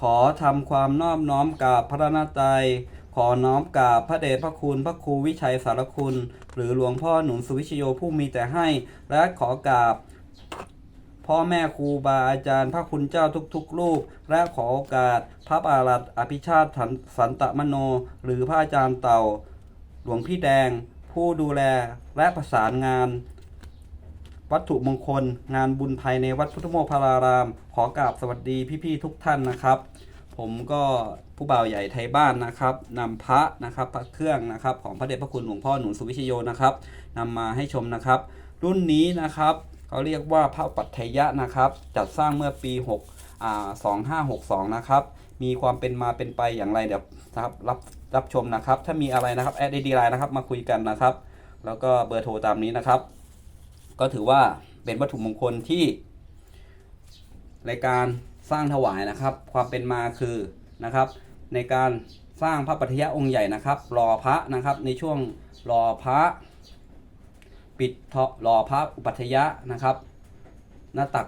ขอทำความนอบน้อมกราบพระนาตรัยขอน้อมกราบพระเดชพระคุณพระครูวิชัยสารคุณ หรือหลวงพ่อหนุนสุวิชโยผู้มีแต่ให้ และขอกราบพ่อแม่ครูบาอาจารย์ พระคุณเจ้าทุกๆรูป และขอโอกาส พระบาลัดอภิชาติสันสันตมโน หรือพระอาจารย์เต่า หลวงพี่แดง ผู้ดูแลและประสานงาน วัตถุมงคล งานบุญภายในวัดพุทธโมคคาราราม ขอกราบสวัสดีพี่ๆทุกท่านนะครับ ผมก็ผู้บ่าวใหญ่ไทยบ้านนะครับนำพระนะครับพระเครื่องนะครับของพระเดชพระคุณหลวงพ่อหนุนสุวิชโยนะครับนำมาให้ชมนะครับ รุ่นนี้นะครับเขาเรียกว่าพระปัตถยะนะครับ จัดสร้างเมื่อปี6อ่า2562 นะครับ มีความเป็นมาเป็นไปอย่างไรเดี๋ยวนะครับรับรับชมนะครับ ถ้ามีอะไรนะครับแอดดีไลน์นะครับมาคุยกันนะครับ แล้วก็เบอร์โทรตามนี้นะครับ ก็ถือว่าเป็นวัตถุมงคลที่ในการสร้างถวายนะครับ ความเป็นมาคือนะครับ ในการสร้างพระปัทยะองค์ใหญ่นะครับรอพระนะครับ ในช่วงรอพระ ปิดทรอพระอุปัฏฐยะนะครับ หน้าตัก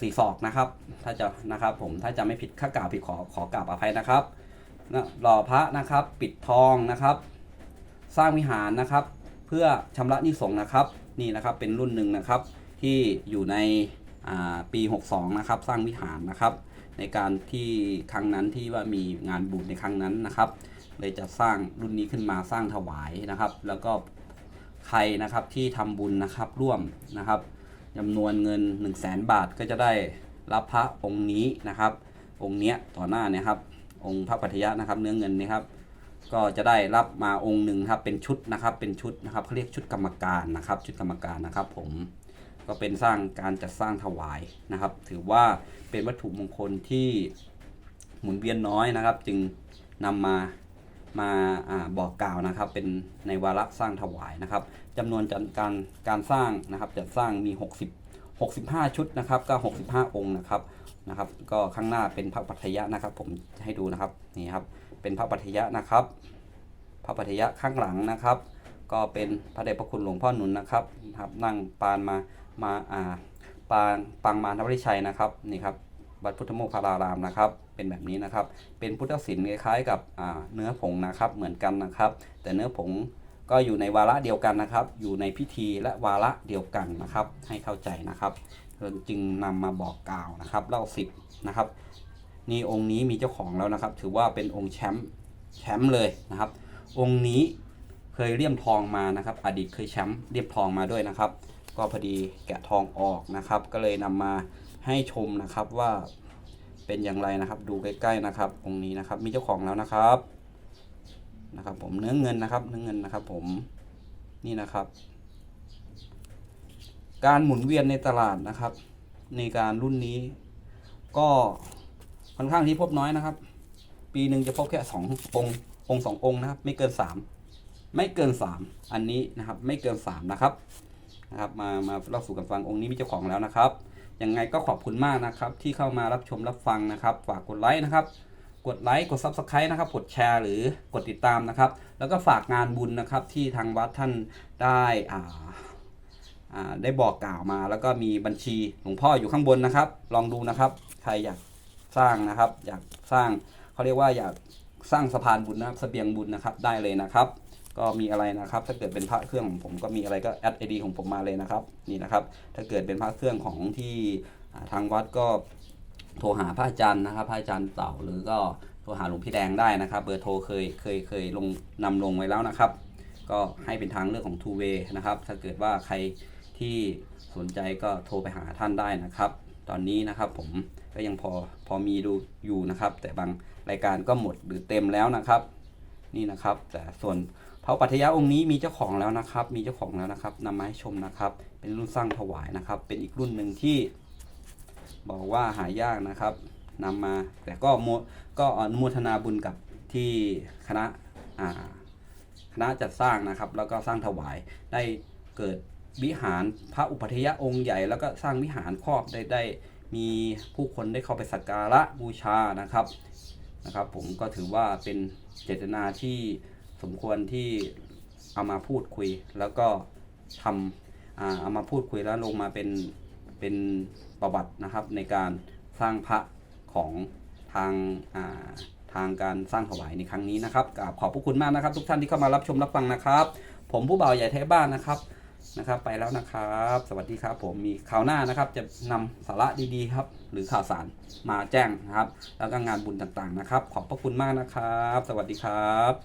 สี่ศอกนะครับ ถ้าจะนะครับผมถ้าจะไม่ผิดข้ากล่าวผิดขอขอกราบอภัยนะครับนะรอพระนะครับ ปิดทองนะครับ สร้างวิหารนะครับ เพื่อชำระนิสงนะครับ นี่นะครับเป็นรุ่นหนึ่งนะครับที่อยู่ในปี 62 นะครับ สร้างวิหารนะครับ ในการที่ครั้งนั้นที่ว่ามีงานบุญในครั้งนั้นนะครับเลยจะสร้างรุ่นนี้ขึ้นมาสร้างถวายนะครับ แล้วก็ใครนะครับที่ทำบุญนะครับร่วมนะครับจำนวนเงิน 1 0 0 0 0แบาทก็จะได้รับพระองค์นี้นะครับ องค์เนี้ยต่อหน้าเนี่ยครับองค์พระปัทยะนะครับ เนื้อเงินนี่ครับ ก็จะได้รับมาองค์หนึ่งครับเป็นชุดนะครับเป็นชุดนะครับเขาเรียกชุดกรรมการนะครับ ชุดกรรมการนะครับ ผมก็เป็นสร้างการจัดสร้างถวายนะครับ ถือว่าเป็นวัตถุมงคลที่หมุนเวียนน้อยนะครับ จึงนำมามาอบอกกล่าวนะครับ เป็นในวาระสร้างถวายนะครับจำนวนการการการสร้างนะครับจัดสร้างมี 60 65 ชุดนะครับก็ 65 องค์นะครับนะครับ ก็ข้างหน้าเป็นพระปัทยะนะครับ ผมให้ดูนะครับนี่ครับ เป็นพระปัทยะนะครับ พระปัทยะข้างหลังนะครับ ก็เป็นพระเดชพระคุณหลวงพ่อหนุนนะครับครับนั่งปานมามาอ่าปางปางมารนวริชัยนะครับนี่ครับวัดพุทธโมคคารารามนะครับ เป็นแบบนี้นะครับ เป็นพุทธศิลป์คล้ายๆกับเนื้อผงนะครับเหมือนกันนะครับ แต่เนื้อผงก็อยู่ในวาระเดียวกันนะครับ อยู่ในพิธีและวาระเดียวกันนะครับ ให้เข้าใจนะครับจึงนำมาบอกกล่าวนะครับเล่าสิบนะครับ นี่องค์นี้มีเจ้าของแล้วนะครับ ถือว่าเป็นองค์แชมป์แชมป์เลยนะครับ องค์นี้เคยเลี่ยมทองมานะครับ อดีตเคยแชมป์เลี่ยมทองมาด้วยนะครับ ก็พอดีแกะทองออกนะครับ ก็เลยนำมาให้ชมนะครับว่าเป็นอย่างไรนะครับ ดูใกล้ๆนะครับ องค์นี้นะครับ มีเจ้าของแล้วนะครับนะครับ ผมเนื้อเงินนะครับ เนื้อเงินนะครับ ผมนี่นะครับ การหมุนเวียนในตลาดนะครับ ในการรุ่นนี้ก็ ค่อนข้างที่พบน้อยนะครับ ปีหนึ่งจะพบแค่สององค์องค์สององค์นะครับ ไม่เกินสามไม่เกินสามอันนี้นะครับ ไม่เกินสามนะครับนะครับ มามาเล่าสู่กันฟังองค์นี้มีเจ้าของแล้วนะครับยังไงก็ขอบคุณมากนะครับ ที่เข้ามารับชมรับฟังนะครับ ฝากกดไลค์นะครับ กดไลค์กด Subscribe นะครับ กดแชร์หรือกดติดตามนะครับ แล้วก็ฝากงานบุญนะครับที่ทางวัดท่านได้อ่าอ่าได้บอกกล่าวมา แล้วก็มีบัญชีหลวงพ่ออยู่ข้างบนนะครับ ลองดูนะครับ ใครอยาก สร้างนะครับ อยากสร้างเขาเรียกว่าอยากสร้างสะพานบุญนะครับสเสบียงบุญนะครับได้เลยนะครับ ก็มีอะไรนะครับ ถ้าเกิดเป็นพระเครื่องของผมก็มีอะไรก็แอดไอดีของผมมาเลยนะครับนี่นะครับ ถ้าเกิดเป็นพระเครื่องของที่ทางวัดก็โทรหาพระอาจารย์นะครับ พระอาจารย์เต่าหรือก็โทรหาหลวงพี่แดงได้นะครับ เบอร์โทรเคยเคยเคยลงนำลงไว้แล้วนะครับ ก็ให้เป็นทางเลือกของ Two Way นะครับ ถ้าเกิดว่าใครที่สนใจก็โทรไปหาท่านได้นะครับ ตอนนี้นะครับผม ก็ยังพอพอมีดูอยู่นะครับ แต่บางรายการก็หมดหรือเต็มแล้วนะครับ นี่นะครับ แต่ส่วนพระปัทยาองค์นี้มีเจ้าของแล้วนะครับ มีเจ้าของแล้วนะครับนำมาให้ชมนะครับ เป็นรุ่นสร้างถวายนะครับ เป็นอีกรุ่นหนึ่งที่ บอกว่าหายากนะครับนำมาแต่ก็โมก็อนุโมทนาบุญกับที่คณะอ่าคณะจัดสร้างนะครับ แล้วก็สร้างถวายได้เกิดวิหารพระอุปัฏฐยะองค์ใหญ่ แล้วก็สร้างวิหารครอบได้ได้ มีผู้คนได้เข้าไปสักการะบูชานะครับนะครับ ผมก็ถือว่าเป็นเจตนาที่สมควรที่เอามาพูดคุย แล้วก็ทำเอามาพูดคุยแล้วลงมาเป็นเป็นประวัตินะครับ ในการสร้างพระของทางาทางการสร้างถวายในครั้งนี้นะครับกราบขอบพระคุณมากนะครับ ทุกท่านที่เข้ามารับชมรับฟังนะครับ ผมผู้บ่าวใหญ่แท้บ้านนะครับ นะครับ ไปแล้วนะครับ สวัสดีครับ ผมมีข่าวหน้านะครับ จะนำสาระดีๆครับ หรือข่าวสารมาแจ้งนะครับ แล้วก็งานบุญต่างๆนะครับ ขอบพระคุณมากนะครับ สวัสดีครับ